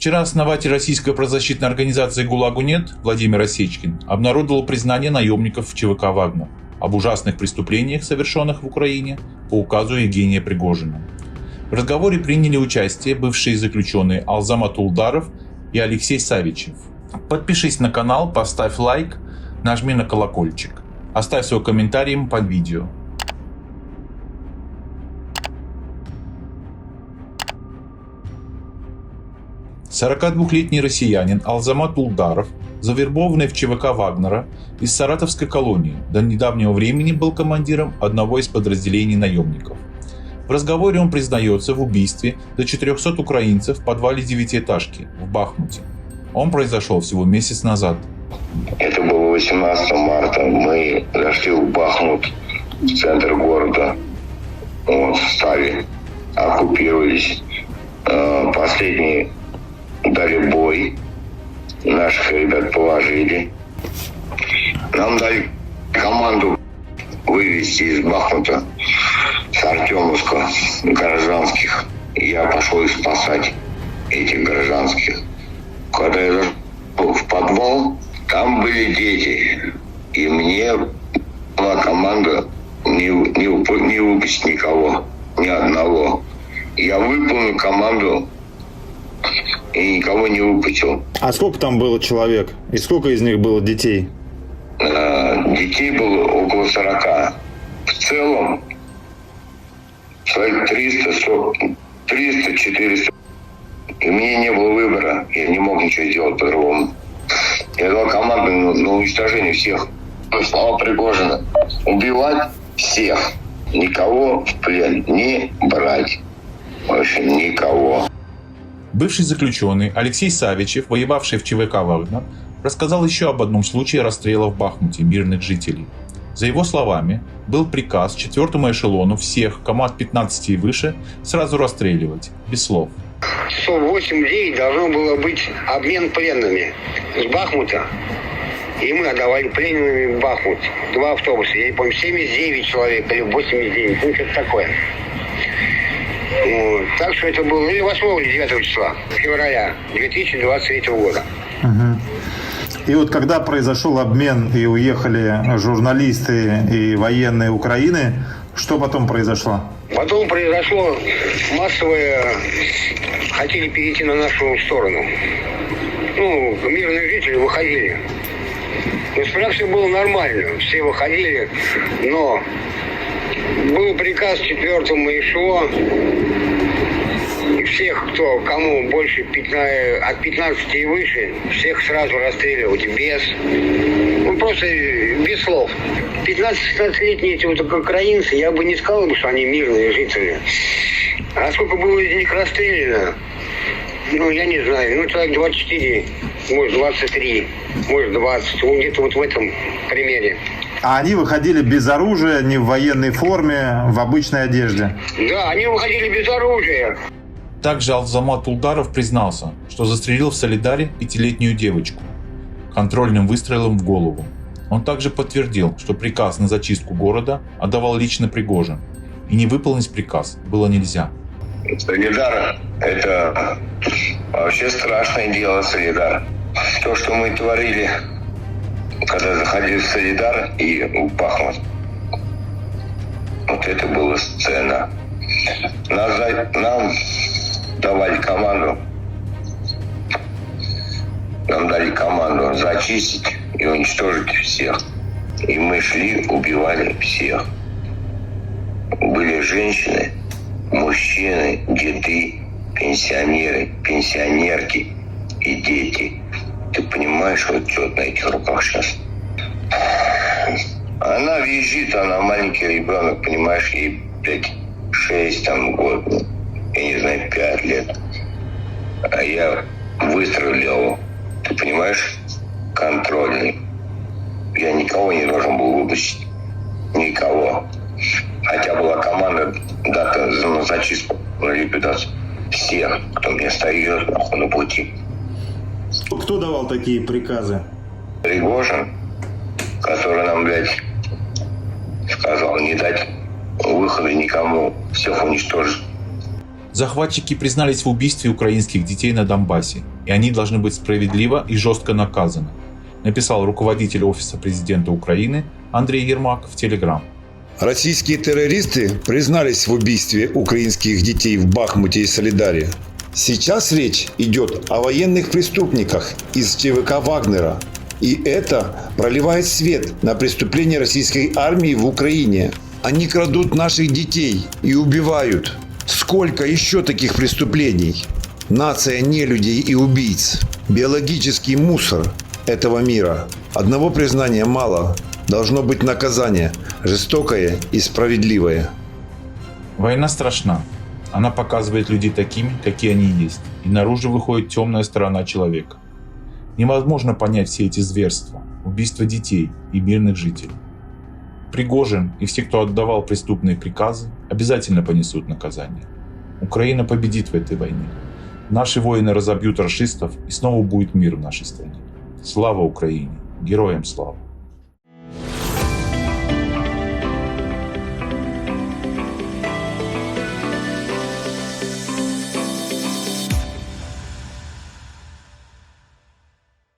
Вчера основатель российской правозащитной организации «ГУЛАГу нет» Владимир Осечкин обнародовал признание наемников ЧВК «Вагнер» об ужасных преступлениях, совершенных в Украине по указу Евгения Пригожина. В разговоре приняли участие бывшие заключенные Алзамат Улдаров и Алексей Савичев. Подпишись на канал, поставь лайк, нажми на колокольчик. Оставь свой комментарий под видео. Сорокадвухлетний россиянин Алзамат Улдаров, завербованный в ЧВК Вагнера из Саратовской колонии, до недавнего времени был командиром одного из подразделений наемников. В разговоре он признается в убийстве до 400 украинцев в подвале девятиэтажки в Бахмуте. Он произошел всего месяц назад. Это было 18 марта. Мы зашли в Бахмут, в центр города. Вот, встали, оккупировались. Э, Последние дали бой. Наших ребят положили. Нам дали команду вывести из Бахмута с Артемовска гражданских. Я пошел их спасать, этих гражданских. Когда я зашел в подвал, там были дети. И мне была команда не, не, не выпустить никого, ни одного. Я выполнил команду и никого не выпустил. А сколько там было человек? И сколько из них было детей? Э, Детей было около 40. В целом человек 300, 300, 400. И мне не было выбора. Я не мог ничего сделать по-другому. Я дал команду на, на уничтожение всех. Слова Пригожина. Убивать всех. Никого в плен не брать. Вообще никого. Бывший заключенный Алексей Савичев, воевавший в ЧВК «Вагнер», рассказал еще об одном случае расстрела в Бахмуте мирных жителей. За его словами, был приказ четвертому эшелону всех команд 15 и выше сразу расстреливать, без слов. Часов 8-9 должно было быть обмен пленными с Бахмута. И мы отдавали пленными в Бахмут. Два автобуса. Я не помню, 79 человек или 89. Ну, что-то такое. Так что это было или 8 или 9 числа февраля 2023 года. И вот когда произошел обмен и уехали журналисты и военные Украины, что потом произошло? Потом произошло массовое... Хотели перейти на нашу сторону. Ну, мирные жители выходили. Но сперва все было нормально. Все выходили, но был приказ четвертому ИШО и всех, кто кому больше 15, от 15 и выше, всех сразу расстреливать без, ну просто без слов. 15-16-летние эти вот украинцы, я бы не сказал, бы, что они мирные жители. А сколько было из них расстреляно, ну, я не знаю, ну, человек 24, может, 23, может, 20, вот где-то вот в этом примере. А они выходили без оружия, не в военной форме, в обычной одежде. Да, они уходили без оружия. Также Алзамат Улдаров признался, что застрелил в Солидаре пятилетнюю девочку контрольным выстрелом в голову. Он также подтвердил, что приказ на зачистку города отдавал лично Пригожин, и не выполнить приказ было нельзя. Солидар – это вообще страшное дело, Солидар. То, что мы творили, когда заходили в Солидар и в Бахмут, вот это была сцена. Нас нам давали команду, нам дали команду зачистить и уничтожить всех. И мы шли, убивали всех. Были женщины, мужчины, деды, пенсионеры, пенсионерки и дети. Ты понимаешь, вот что на этих руках сейчас? Она визжит, она маленький ребенок, понимаешь, ей, блядь, 6 там год, я не знаю, 5 лет. А я выстрелил, ты понимаешь, контрольный. Я никого не должен был выпустить. Никого. Хотя была команда дата на зачистку, на ликвидацию всех, кто мне стоит нахуй на пути. Кто давал такие приказы? Пригожин, который нам, блядь, сказал не дать выхода никому, всех уничтожить. Захватчики признались в убийстве украинских детей на Донбассе, и они должны быть справедливо и жестко наказаны, написал руководитель Офиса президента Украины Андрей Ермак в Телеграм. Российские террористы признались в убийстве украинских детей в Бахмуте и Солидаре. Сейчас речь идет о военных преступниках из ЧВК Вагнера. И это проливает свет на преступления российской армии в Украине. Они крадут наших детей и убивают. Сколько еще таких преступлений? Нация нелюдей и убийц. Биологический мусор этого мира. Одного признания мало. Должно быть наказание. Жестокое и справедливое. Война страшна. Она показывает людей такими, какие они есть, и наружу выходит темная сторона человека. Невозможно понять все эти зверства, убийства детей и мирных жителей. Пригожин и все, кто отдавал преступные приказы, обязательно понесут наказание. Украина победит в этой войне. Наши воины разобьют расистов и снова будет мир в нашей стране. Слава Украине! Героям слава!